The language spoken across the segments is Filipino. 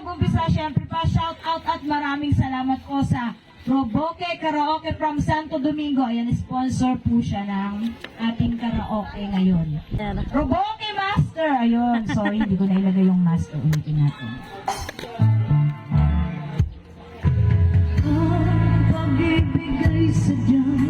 mag-umpisa, syempre pa, shout out at maraming salamat po sa Roboke Karaoke from Santo Domingo. Ayan, sponsor po siya ng ating karaoke ngayon. Roboke Master! Ayun, sorry, hindi ko nailagay yung master. Ulitin natin. Ang pag-ibig ay sadyang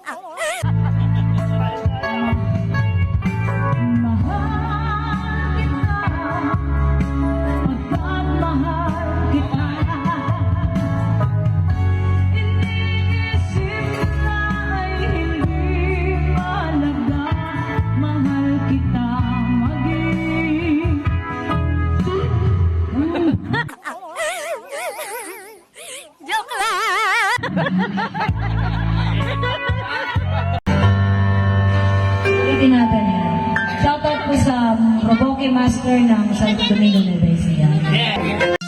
Ulitin natin yan. Shoutout po sa Roboke Master ng Santo Domingo Nueva Ecija. Yeah.